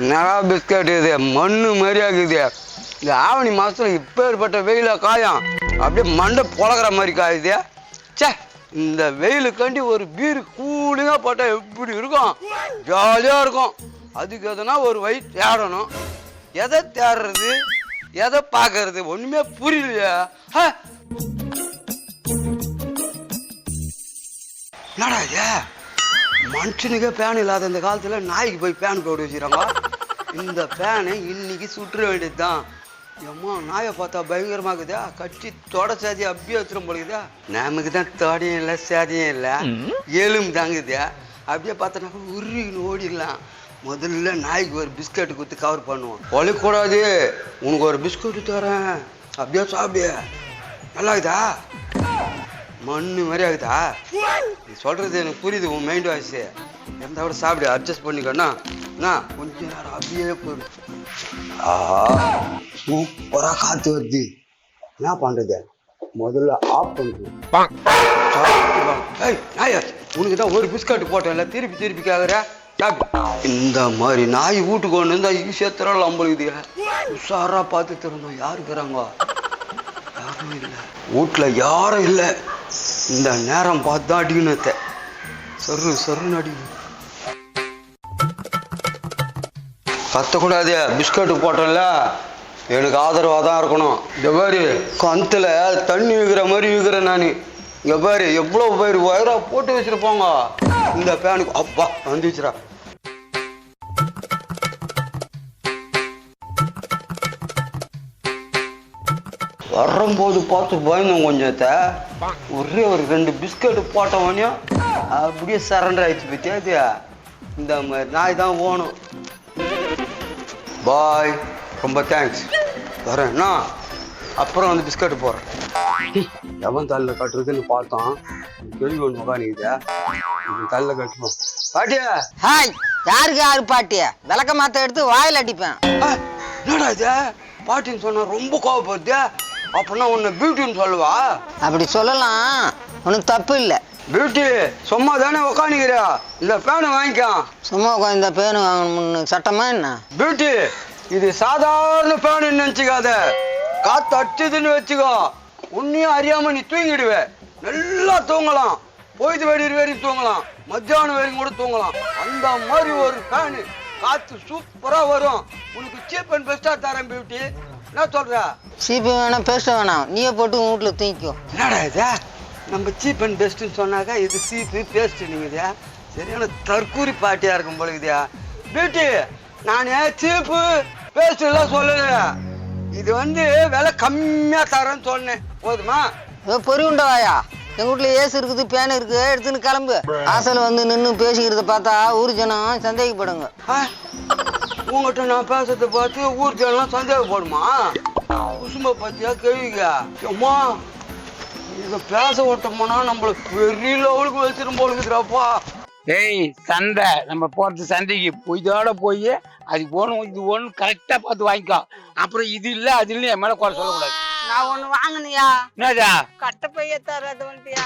நகா பிஸ்கட் இது? மண்ணு மாதிரி ஆகுது. இந்த ஆவணி மாதத்தில் இப்பேற்பட்ட வெயில காயம். அப்படியே மண்டை பொழகிற மாதிரி காயுது. ச்சே இந்த வெயிலுக்காண்டி ஒரு பீர் கூலிங்காக போட்டால் எப்படி இருக்கும்? ஜாலியாக இருக்கும். அதுக்கு எதனா ஒரு வழி தேடணும். எதை தேடுறது? எதை பார்க்கறது? ஒன்றுமே புரியலையா. ஹ! என்னடா ஏ மனுஷனுக்கே பேன் இல்லாத இந்த காலத்தில் நாய்க்கு போய் பேன் போட்டு வச்சுக்கிறாங்க இந்த பேனை இன்னைக்கு சுற்ற வேண்டியது தான் எம்மா நாயை பார்த்தா பயங்கரமா இருக்குதா. கட்டி தொட சாதி அப்படியே வச்சிரும் போலுக்குதா. நமக்கு தான் தொடையும் இல்லை சாதியும் இல்லை. எலும்பு தாங்குது. அப்படியே பார்த்தோன்னாக்கா உருகின்னு ஓடிடலாம். முதல்ல நாய்க்கு ஒரு பிஸ்கட் குத்து கவர் பண்ணுவோம். ஒழிக்கூடாது உனக்கு ஒரு பிஸ்கட் தரேன். அப்படியே சாப்பிடு. நல்லா இருக்குதா மண்ணு மாதிரி ஆகுதா? நீ சொல்றது எனக்கு புரியுது உன் மைண்ட் வாய்ஸ் இருந்தா கூட சாப்பிடு அட்ஜஸ்ட் பண்ணிக்கோண்ணா. அண்ணா கொஞ்ச நேரம் அப்படியே போயிடு. ஆஹா சூப்பரா காத்து வருது. என்ன பண்றது? முதல்ல ஆஃப் பண்ணுறது நாய உனக்கு தான் ஒரு பிஸ்கட் போட்டேன்ல திருப்பி திருப்பி கேட்குற இந்த மாதிரி நாய் வீட்டுக்கு ஒன்று இருந்தால் ஈஸியாக திரள அம்பளுக்குது உஷாராக பார்த்து திறந்தோம் யாரு இருக்கிறாங்க? யாரும் இல்லை. வீட்டில் யாரும் இல்லை. இந்த நேரம் பார்த்து தான் அடிக்கணும். சரு சருன்னு அடிக்கணும். கத்தக்கூடாது பிஸ்கட்டு போட்டோம்ல? எனக்கு ஆதரவாக தான் இருக்கணும் இந்த மாதிரி தண்ணி விற்கிற மாதிரி விற்கிறேன் நான். இங்க பாரு எவ்வளோ பேர் வயிறா போட்டு வச்சிருப்பாங்க. இந்த பேனுக்கு அப்பா வந்துச்சுரா வரும்போது பார்த்து பயந்தோம் கொஞ்சத்தை. ஒரே ஒரு ரெண்டு பிஸ்கட்டு போட்டவனையும் அப்படியே சரண்டர் ஆயிடுச்சு பத்தியா இந்த மாதிரி நாய் தான் போகணும் பாய் ரொம்ப தேங்க்ஸ் வரேன்னா அப்புறம் வந்து பிஸ்கட் போடுறேன். எவன் தலையில் கட்டுறதுன்னு பார்த்தோம். கேள்வி ஒன்று உட்காந்துக்குது தலையில் கட்டுவோம். பாட்டியா? ஹாய் யாருக்கு யாரு பாட்டி? விளக்க மாத்த எடுத்து வாயில் அடிப்பேன். என்னடா இது? பாட்டின்னு சொன்னா ரொம்ப கோவப்படுது. அப்படின்னா உன்னை பியூட்டின்னு சொல்லுவா? அப்படி சொல்லலாம். உனக்கு தப்பு இல்லை. பியூட்டி சும்மா தானே உக்காந்துக்கிறியா இந்த ஃபேனை வாங்கிக்கோ. சும்மா உட்காந்து பேனு வாங்கணும்னு சட்டமா என்ன? பியூட்டி இது சாதாரண ஃபேன் நினச்சிக்காத. காத்து அடிச்சதுன்னு வச்சுக்கோ. உன்னையும் அறியாம நீ தூங்கிடுவ. நல்லா தூங்கலாம். பொய்து வெடிக்கிற வரைக்கும் தூங்கலாம். மத்தியானம் வரைக்கும் கூட தூங்கலாம். அந்த மாதிரி ஒரு ஃபேனு காத்து சூப்பரா வரும். உனக்கு சீப் அண்ட் பெஸ்டா தரேன் பியூட்டி என்ன சொல்ற? சீப்பு வேணாம் பேச வேணாம். நீயே போட்டு உன் வீட்டில் தூங்கிக்கோ. என்னடா இது? நம்ம சீப் அண்ட் பெஸ்ட்னு சொன்னாக்கா இது சீப்பு பேஸ்ட் நீங்கதா சரியான தற்கூரி பாட்டியா இருக்கும் பொழுதுயா பியூட்டி நான் சீப்பு பேஸ்ட் எல்லாம் சொல்லல. இது வந்து விலை கம்மியா தரேன்னு சொன்னேன். போதுமா? பொறி உண்டவாயா எங்கள் வீட்டில் ஏசு இருக்குது பேன் இருக்குது எடுத்துன்னு கிளம்பு. ஆசையில் வந்து நின்று பேசிக்கிறத பார்த்தா ஊர் ஜனம் சந்தேகப்படுங்க. ஆ, உங்ககிட்ட நான் பேசுறத பார்த்து ஊர் ஜனம் சந்தேகப்படுமா? குசும்ப பத்தியா கேள்விங்க அம்மா இதை பேச விட்டோம்னா நம்மள பெரிய லெவலுக்கு வச்சிரும் போலுக்குதுறாப்பா ஏய் சந்தை நம்ம போறது சந்தைக்கு இதோட போய் அது போகணும் இது ஒன்று கரெக்டா பார்த்து வாங்கிக்கோ. அப்புறம் இது இல்ல அது இல்ல என் மேல குறை சொல்லக்கூடாது. நான் ஒன்று வாங்கினியா? என்னதா கட்ட பைய தராது வந்துட்டியா?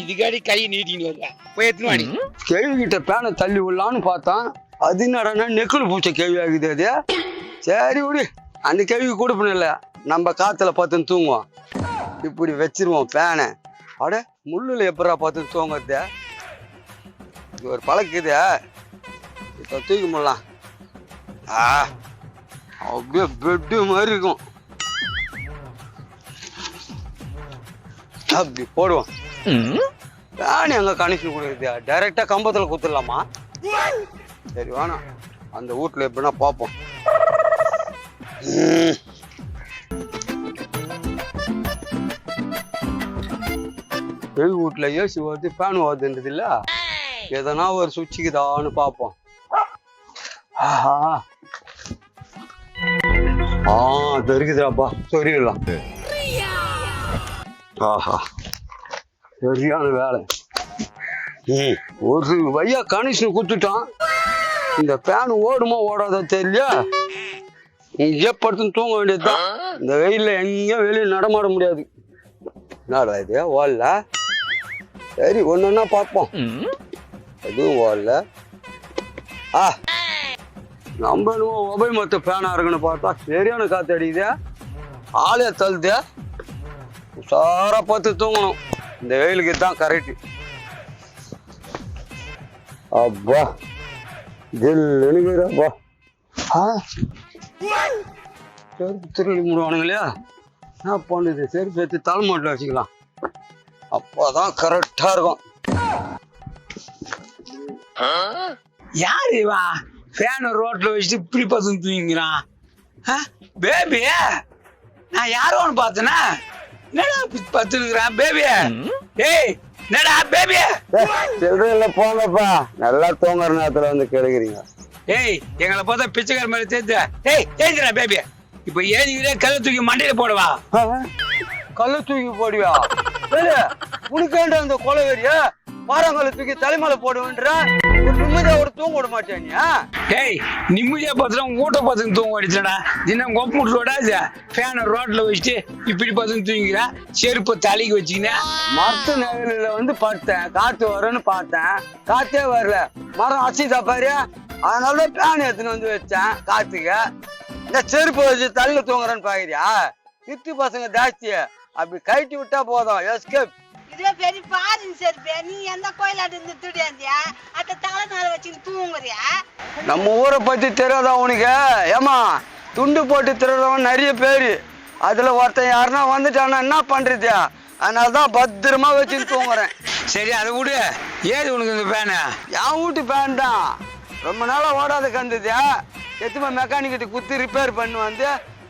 இதுக்காடி கை நீட்டின்னு வருவேன் போய் எத்தனை வாடி. கேள்விக்கிட்ட பேனை தள்ளி விடலான்னு பார்த்தான் அது நடனா நெக்குள் பூச்ச கேள்வி ஆகுது அது. சரி விடு. அந்த கேள்வி கொடுப்பனில்ல நம்ம காத்துல பார்த்து தூங்குவோம். இப்படி வச்சிருவோம் பேனை. அட முள்ளுல எப்படா பார்த்து தூங்குறது? இது ஒரு பழக்குது. இப்போ தூக்கி முடலாம் ஆ அப்படியே பெட்டு மாதிரி இருக்கும். அப்படி போடுவோம். பேன் எங்க கனெக்ஷன் கொடுக்குறது டைரக்டா கம்பத்துல குத்துடலாமா? சரி வேணாம். அந்த வீட்ல எப்படின்னா பார்ப்போம். ம். வெளி வீட்ல ஏசி வருது ஃபேன் வருதுன்றது இல்ல எதனா ஒரு சுவிட்சுக்குதான்னு பார்ப்போம் ஆஹா. ஆ அது இருக்குதுடாப்பா சொல்லிடலாம் ஆஹா. சரியான வேலை. ம், ஒரு வையா கனெக்ஷன் கொடுத்துட்டான். இந்த ஃபேன் ஓடுமா ஓடாதா தெரியல. இங்கே படுத்துன்னு தூங்க வேண்டியதுதான். இந்த வெயில்ல எங்கேயும் வெளியே நடமாட முடியாது. என்னடா இது? ஓடல? சரி ஒன்று ஒன்றா பார்ப்போம். எதுவும் ஓடல ஆ. நம்ம என்னமோ உபய மொத்த ஃபேனா இருக்குன்னு பார்த்தா சரியான காத்து அடிக்குது. ஆளே தள்ளுது. உஷாரா பார்த்து தூங்கணும். இந்த வெயிலுக்கு தான் கரெக்ட் அப்பா இருக்குதுப்பா. ஆ. செருப்பு திருடி முடுவானுங்களே என்ன பண்ணுது? செருப்பு எடுத்து தலைமாட்டில் வச்சுக்கலாம். அப்போதான் கரெக்டாக இருக்கும். யார் இவன் ஃபேனை ரோட்ல வச்சுட்டு இப்படி பசங்க தூங்கிக்கிறான். பேபி நான் யாரோன்னு பார்த்தேனா என்னடா பத்துனுக்குறான் பேபி ஏய் என்னடா பேபி சில்லறையில் போங்கப்பா. நல்லா தூங்குற நேரத்தில் வந்து கெடுக்குறீங்க. ஏய் எங்களை பார்த்தா பிச்சைக்கார மாதிரி தெரிஞ்ச ஏய் ஏஞ்சிடா பேபி இப்போ ஏஞ்சிக்கிறே கல்லை தூக்கி மண்டையில போடுவா. கல்ல தூக்கி போடுவியா? சரி உனக்கேண்ட அந்த கொலவெறிய பாறாங்கல்ல தூக்கி தலைமையில போடுவேன்ற? ஒரு நிம்மதியா ஒரு தூங்க விட ஆ? ஏய் நிம்மதியா பார்த்துட்டு ஊட்ட பார்த்து தூங்க அடிச்சடா தினம் கொப்பமுட்டோட ஃபேனை ரோட்ல வச்சுட்டு இப்படி பார்த்து தூங்கிக்கிறா. செருப்பை தலைக்கு வச்சுக்கினேன். மரத்து நிழலில் வந்து படுத்தேன் காத்து வரும்னு பார்த்தேன். காத்தே வரல. மரம் அசிதா பாரு. அதனால தான் பேன் எடுத்துன்னு வந்து வச்சேன் காத்துக்கு. இந்த செருப்பு வச்சு தள்ள தூங்குறேன்னு பாக்குறியா? சித்து பசங்க ஜாஸ்தி அப்படி கழட்டி விட்டா போதும். எஸ்கேப் இதுவே பெரிய பாருங்க செருப்பே. நீ எந்த கோயிலாட்டு இருந்து துடியாந்தியா அத்த தலை மேல வச்சுட்டு தூங்குறியா? நம்ம ஊரை பத்தி தெரியாதா உனக்கு? ஏமா துண்டு போட்டு திருடுறவன் நிறைய பேர். அதுல ஒருத்தன் யாருன்னா வந்துட்டானா என்ன பண்றது? அதனால தான் பத்திரமா வச்சு தூங்குறேன். சரி அதை விடு. ஏது உனக்கு இந்த ஃபேனு என் வீட்டு ஃபேன் தான். ரொம்ப நாளா ஓடாத கண்டுது எத்துமா மெக்கானிக்கிட்ட குத்தி ரிப்பேர் பண்ணி வந்து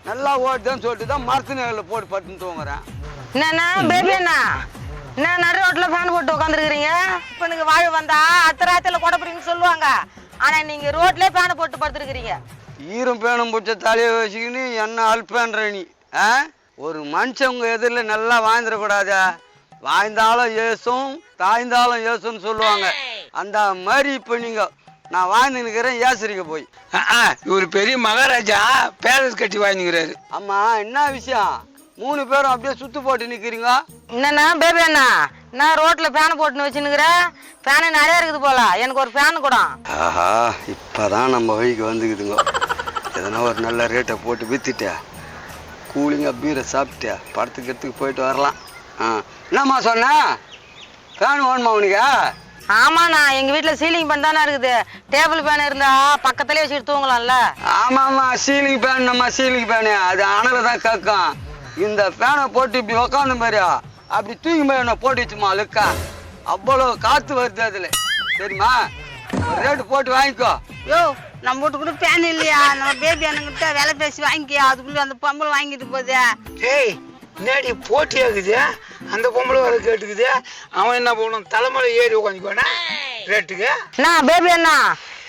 நல்லா ஓடுதுன்னு சொல்லிட்டு தான் மரத்து நிழலில் போட்டு பட்டுன்னு தூங்குறேன். என்னண்ணா பேபி அண்ணா? என்ன நடு ரோட்ல ஃபேன் போட்டு உட்காந்துருக்கிறீங்க இப்போ நீங்க வாழ வந்தா அத்தராத்துல கொடப்புறீங்கன்னு சொல்லுவாங்க. ஆனா நீங்க ரோட்லயே ஃபேனை போட்டு படுத்துருக்கிறீங்க. ஈரம் பேனும் பிடிச்ச தலையை வச்சுக்கின்னு என்ன அல்பேன்ற நீ ஆ? ஒரு மனுஷங்க எதிரில் நல்லா வாழ்ந்துடக்கூடாது. வாழ்ந்தாலும் ஏசும் தாய்ந்தாலும் ஏசும்னு சொல்லுவாங்க. அந்த மாதிரி இப்போ நீங்கள் நான் வாழ்ந்து நிற்கிறேன் ஏசுறீங்க போய். இவர் பெரிய மகாராஜா பேலஸ் கட்டி வாங்கிக்கிறாரு அம்மா என்ன விஷயம்? மூணு பேரும் அப்படியே சுத்து போட்டு நிற்கிறீங்க என்னண்ணா பேபி அண்ணா? நான் ரோட்ல ஃபேனை போட்டுன்னு வச்சுன்னுக்குற? ஃபேனு நிறைய இருக்குது போல. எனக்கு ஒரு ஃபேன் கூட. ஆஹா இப்போதான் நம்ம வழிக்கு வந்துக்குதுங்க. எதனா ஒரு நல்ல ரேட்டை போட்டு வித்துட்டு கூலிங்காக பீரை சாப்பிட்டு படத்துக்கு எடுத்துக்கு போயிட்டு வரலாம். ஆ என்னம்மா சொன்ன? ஃபேன் வேணுமா உனக்கு? ஆமாண்ணா எங்க வீட்ல சீலிங் ஃபேன் தானே இருக்குது. டேபிள் ஃபேன் இருந்தா பக்கத்துலயே வச்சுட்டு தூங்கலாம்ல. ஆமாம்மா சீலிங் ஃபேன் நம்ம சீலிங் ஃபேனு அது அனலை தான் கேட்கும் இந்த ஃபேனை போட்டு இப்படி உக்காந்து பாரு அப்படி தூக்கி போய் என்ன போட்டு வச்சுமா அழுக்கா அவ்வளோ காற்று வருது அதில். சரிம்மா ஒரு ரேட்டு போட்டு வாங்கிக்கோ. யோ நம்ம வீட்டு கூட பேன் இல்லையா? நம்ம பேபி அண்ணங்கிட்ட விலை பேசி வாங்கிக்கியா? அதுக்குள்ள அந்த பொம்பளை வாங்கிட்டு போகுது. ஏய் என்னடி போட்டி ஆகுது? அந்த பொம்பளை வர கேட்டுக்குது. அவன் என்ன பண்ணணும் தலைமலை ஏறி உட்காந்துக்கோனா ரேட்டுக்கு அண்ணா பேபி அண்ணா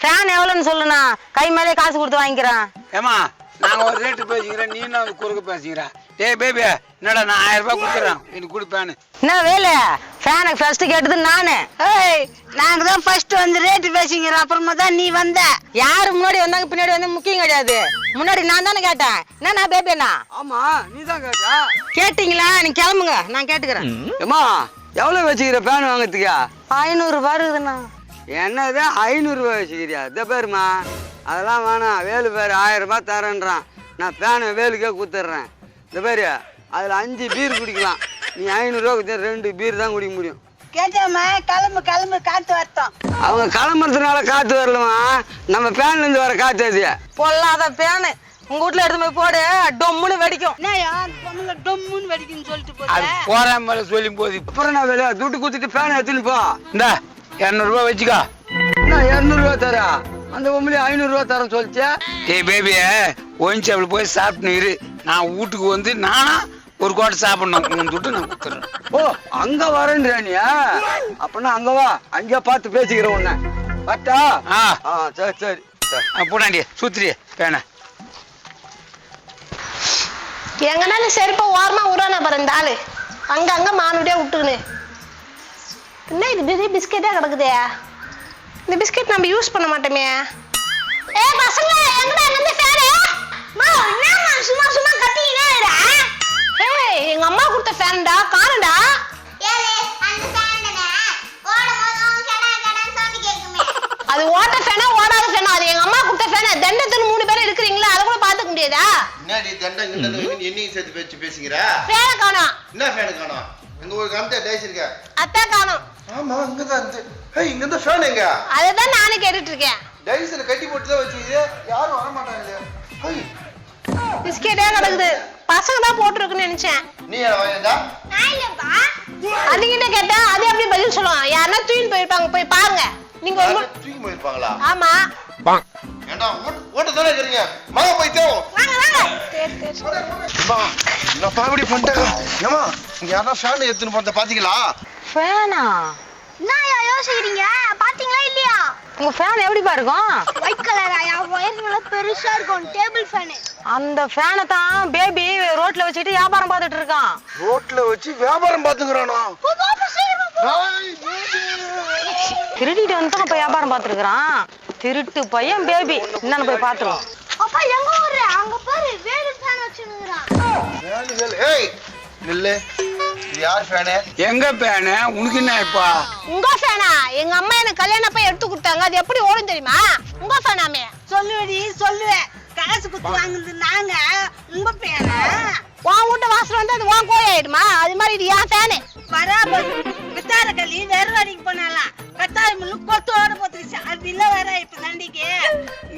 ஃபேன் எவ்வளோன்னு சொல்லுண்ணா. கை மேலே காசு கொடுத்து வாங்கிக்கிறேன். ஏமா நாங்க ஒரு ரேட்டு பேசிக்கிறேன் நீ என்ன குறுக்க பேசிக்கிற? ஏய் பேபி என்னடா நான் ஆயிரம் ரூபாய் கொடுக்குறேன் எனக்கு கொடுப்பேன்னு என்ன வேலை? ஃபேனுக்கு ஃபர்ஸ்ட் கேட்டது நானு. ஏய் நாங்க தான் ஃபர்ஸ்ட் வந்து ரேட்டு பேசிக்கிறோம் அப்புறமா தான் நீ வந்த. யாரு முன்னாடி வந்தாங்க பின்னாடி வந்து முக்கியம் கிடையாது. முன்னாடி நான் தானே கேட்டேன். என்னண்ணா பேபி அண்ணா ஆமாம் நீ தான் கேட்டா. கேட்டீங்களா? நீங்க கிளம்புங்க நான் கேட்டுக்கிறேன். ஏம்மா எவ்வளோ வச்சுக்கிற ஃபேன் வாங்கிறதுக்கா? ஐநூறு ரூபாய் இருக்குதுண்ணா. என்னது ஐநூறுரூவா வச்சுக்கிறியா? இதை பேருமா? அதெல்லாம் வேணாம். வேலு பேர் ஆயிரம் ரூபாய் தரேன்றான். நான் ஃபேனை வேலுக்கே கொடுத்துட்றேன். இந்த பேர் அதில் அஞ்சு பீர் குடிக்கலாம். நீ ஐநூறுரூவா கொடுத்தா ரெண்டு பீர் தான் குடிக்க முடியும். கேட்டாம கிளம்பு கிளம்பு காத்து வரட்டும். அவங்க கிளம்புறதுனால காற்று வரலமா நம்ம ஃபேன்லேருந்து வர காற்று அது. பொல்லாத ஃபேனு உங்க வீட்ல எடுத்து போய் போடு டொம்முன்னு வெடிக்கும். பொண்ணுங்க டொம்முன்னு வெடிக்குன்னு சொல்லிட்டு அது போகுது போற மேல சொல்லி போது அப்புறம் நான் வேலையா துட்டு கொடுத்துட்டு ஃபேனை எடுத்துன்னு போ. இந்த இரநூறுபா வச்சுக்கோ. நான் இரநூறுவா தரேன் அந்த பொம்பளை ஐநூறுரூவா தரேன் சொல்லிச்சே ஏய் பேபி ஒயின் சாப்பிட போய் சாப்பிட்டு இரு. நான் வீட்டுக்கு வந்து நானா ஒரு கோட்டை சாப்பிடணும். துட்டு நான் கொடுத்துறேன் ஓ அங்க வரேன்றியா அப்பனா அங்க வா. அங்கே பார்த்து பேசிக்கிறேன் உன்னை. பட்டா ஆ. ஆ சரி சரி. சரி. போடாண்டி சுத்திரி பேனை. எங்கன்னா இந்த செருப்பை ஓரமா உரான பாரு இந்த ஆளு. அங்க அங்க மானுடைய விட்டுக்கினு என்ன இது பெரிய பிஸ்கெட்டா கிடக்குதே? இந்த பிஸ்கெட் நம்ம யூஸ் பண்ண மாட்டோமே. ஏ பசங்க எங்கடா இந்த ஃபேனு தெரியாதா என்ன நீ தண்டம் கிண்டது என்னையும் சேர்த்து பேச்சு பேசுகிற? ஃபேனை காணோம். என்ன ஃபேனு காணோம்? எங்க ஒரு காமிச்சா டைஸ் இருக்க அத்தான் காணோம். ஆமா இங்கதான் இருந்து. ஏய் இங்க தான் ஃபேன் எங்க? அதை தான் நானும் கேட்டுட்டு இருக்கேன் டைஸ்ல கட்டி போட்டு தான் வச்சுக்கிது யாரும் வர மாட்டாங்களே. ஏய் பிஸ்கெட்டே கிடக்குது. பசங்க தான் போட்டுருக்குன்னு நினைச்சேன். நீ என்ன வாங்கிட்டா அதுகிட்ட கேட்டா அது எப்படி பதில் சொல்லுவான்? யாருன்னா தூக்கின்னு போயிருப்பாங்க. போய் பாருங்க. நீங்க ஒரு முறை- தூக்கி போயிருப்பாங்களா? ஆமா. ஏண்டா ஓட்டு தானே இருக்கிறீங்க? வாங்க போய் தேவோம். வாங்க வாங்க. சரி, சரி, சரி. அம்மா நான் பாவடி பண்ணிட்டேன் ஏமா இங்க யாரா ஃபேன் எடுத்துன்னு போறத பாத்தீங்களா? ஃபேனா என்னயா யோசிக்கிறீங்க? பாத்தீங்களா இல்லையா? உங்க ஃபேன் எப்படிப்பா இருக்கும்? ஒயிட் கலரா என் ஒயர் நல்லா பெருசா இருக்கும். டேபிள் ஃபேனு அந்த ஃபேனை தான் பேபி ரோட்ல வச்சுட்டு வியாபாரம் பார்த்துட்டு இருக்கான். ரோட்ல வச்சு வியாபாரம் பாத்துக்கிறானா திருடிட்டு வந்து இப்ப வியாபாரம் பார்த்துருக்கான் திருட்டு பையன் பேபி என்னன்னு போய் பார்த்துருவோம் அப்பா எங்க ஊரு? அங்க பாரு வேலு ஃபேன் வச்சுனுக்குறான் ஏய் நில்லு. இது யார் ஃபேனு எங்க பேனு உனக்கு என்ன இப்பா? உங்க ஃபேனா எங்க அம்மா எனக்கு கல்யாணம் போய் எடுத்து கொடுத்தாங்க. அது எப்படி ஓடும் தெரியுமா? உங்க ஃபேனாமே சொல்லுவடி சொல்லுவேன். காசு குத்து வாங்குறது நாங்க. உங்க பேனா உன் வீட்டு வாசல் வந்து அது உன் கோழி ஆயிடுமா? அது மாதிரி இது என் ஃபேனு பராபர் போனாலாம் கத்தாரி முள்ளு கொத்து ஓட போத்துருச்சு அது இல்ல வேற இப்ப தண்டிக்கு.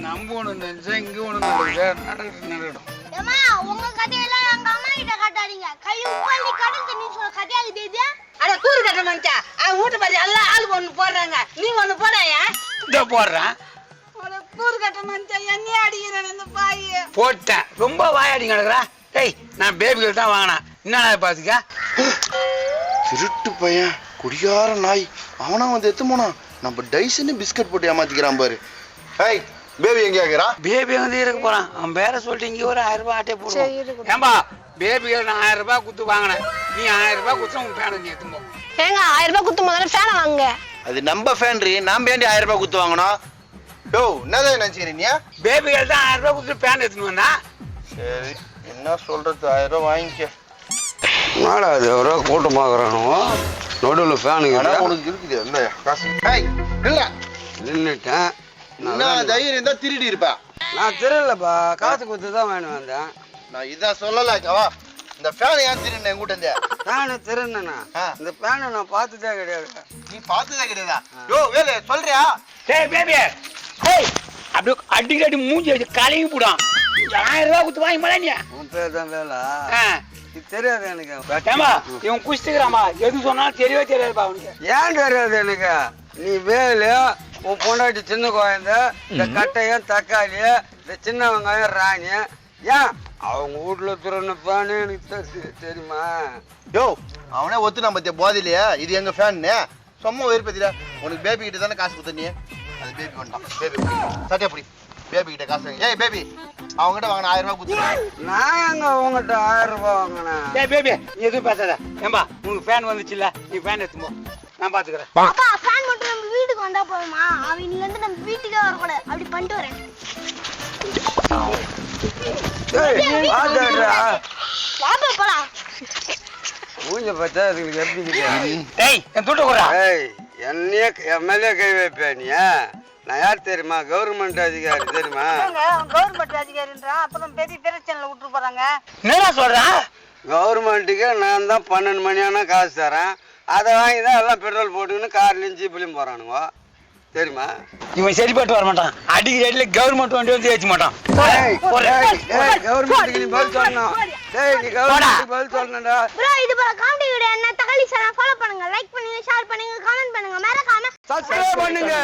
நம்ம ஒண்ணு நினைச்சா இங்க ஒண்ணு நடக்குது. நடக்கட்டும் நடக்கட்டும் ஏமா உங்க கதையெல்லாம் எங்க அம்மா கிட்ட காட்டாதீங்க. கை உப்பள்ளி கடல் தண்ணி சொல்ல கதையாகுது இது அட கூறு கட்ட மனுச்சா அவன் வீட்டு பாரு எல்லாம் ஆளுக்கு ஒண்ணு போடுறாங்க. நீ ஒண்ணு போடாயா இதோ போடுறேன் அட கூறு கட்ட மனுச்சா என்னையே அடிக்கிறேன் இந்த பாய். போட்டேன். ரொம்ப வாயாடி கிடக்குறா. டேய் நான் பேபிகள் தான் வாங்கினேன். என்ன பாத்துக்க திருட்டு பையன். குடியார நாய். அவனா வந்து எத்து போனான் நம்ம டைசன்னு பிஸ்கட் போட்டு ஏமாத்திக்கிறான் பாரு. ஏய் பேபி எங்க கேக்குறான் பேபி வந்து இருக்க போறான். அவன் பேரை சொல்லிட்டு இங்க ஒரு ஆயிரம் ரூபாய் ஆட்டே போடுவோம் ஏம்பா பேபிகள் நான் ஆயிரம் ரூபாய் குத்து வாங்கினேன். நீ ஆயிரம் ரூபாய் குத்து உன் பேனை நீ எடுத்துமோ ஏங்க ஆயிரம் ரூபாய் குத்து முதல்ல ஃபேனை வாங்குங்க? அது நம்ம ஃபேன்ரி நாம ஏண்டி ஆயிரம் ரூபாய் குத்து வாங்கணும்? யோ என்னதான் நினைச்சுக்கிறீங்க நீ? பேபிகள் தான் ஆயிரம் ரூபாய் குத்து பேன் எடுத்துன்னு வந்தா? சரி என்ன சொல்றது? ஆயிரம் ரூபாய் வாங்கிக்க. என்னடா அது எவரோ கூட்டமாகறானுவோ நடுவில் ஆனா ஃபேனுக்கு உனக்கு இருக்குது என்ன காசு. ஏய் இல்ல நின்றுட்டேன் என்ன தைரியம் இருந்தா திருடி இருப்ப. நான் திருடலப்பா. காசு கொடுத்து தான் வேணும் வந்தேன். நான் இதான் சொல்லல கவா இந்த ஃபேன் ஏன் திருடின எங்கிட்ட இருந்தே? ஃபேனு திருடனா. இந்த ஃபேனை நான் பார்த்ததே கிடையாது. நீ பார்த்ததே கிடையாதா? யோ வேலு சொல்றியா? டேய் பேபி. டேய் அப்படியே அடிக்கடி மூஞ்சி வச்சு கலங்கி போடும். ஆயிரம் ரூபாய் குத்து வாங்கி நீ. உன் பேர் தான் வேலா. ஆ. இது தெரியாது எனக்கு. ஏம்பா இவன் குடிச்சுக்கிறாமா எது சொன்னாலும் தெரியவே தெரியாதுப்பா அவனுக்கு. ஏன் தெரியாது எனக்கு? நீ வேலு உன் பொண்டாட்டி சின்ன குழந்தை இந்த கட்டையும் தக்காளி இந்த சின்ன வெங்காயம் ராணி. ஏன்? அவங்க வீட்டுல துறன ஃபேனு எனக்கு தெரி- தெரியுமா? யோ அவனே ஒத்து நம்ம பத்திய போதிலையா இது எங்க ஃபேன்னு சும்மா வெறுப்பத்தில உனக்கு பேபி கிட்ட தானே காசு கொடுத்த நீ? அது பேபி வேண்டாம். பேபி சட்டை அப்படி பேபி கிட்ட காசு வாங்கி. ஏய் பேபி அவங்க கிட்ட வாங்கின ஆயிரம் ரூபாய் கொடுத்துரு நான் எங்க உங்ககிட்ட ஆயிரம் ரூபாய் வாங்கினேன் டேய் பேபி நீ எதுவும் பேசாத ஏம்பா உனக்கு ஃபேன் வந்துச்சுல்ல நீ ஃபேன் எடுத்துமோ நான் பாத்துக்கிறேன் அப்பா ஃபேன் மட்டும் நம்ம வீட்டுக்கு வந்தா போதுமா அவன்ல இருந்து நம்ம வீட்டுக்கே வரக்கூடாது அப்படி பண்ணிட்டு வரேன் ஏய், பாத்துடுறா. வாப்பா போலாம் மூஞ்ச பார்த்தா அதுங்களுக்கு எப்படி இருக்குது? டேய் என் துட்டு கூட ஏய் என்னையே என் மேலே கை வைப்பேன் நீ நான் யார் தெரியுமா? கவர்மெண்ட் அதிகாரி தெரியுமா? கவர்மெண்ட் அதிகாரின்றான் அப்புறம் பெரிய பிரச்சனைல விட்டு போறாங்க. என்னடா சொல்றான் கவர்மெண்ட்டுக்கு நான் தான் பன்னெண்டு மணி ஆனா காசு தரேன். அதை வாங்கி தான் எல்லாம் பெட்ரோல் போட்டுக்கின்னு கார்லையும் ஜீப்லையும் போகிறானுங்க தெரியுமா? இவன் சரிப்பட்டு வர மாட்டான். அடிக்கிற அடியில கவர்மெண்ட் வண்டி வந்து ஏற்ற மாட்டான். கவர்மெண்ட்டுக்கு நீ பதில் சொல்லணும். டேய் நீ கவர்மெண்ட்டுக்கு பதில் சொல்லணும்டா. ப்ரோ இது போல காமெடி வீடியோ என்ன? தக்காளி சார் ஃபாலோ பண்ணுங்க லைக் பண்ணுங்க ஷேர் பண்ணுங்க கமெண்ட் பண்ணுங்க. மறக்காம சப்ஸ்கிரைப் பண்ணுங்க.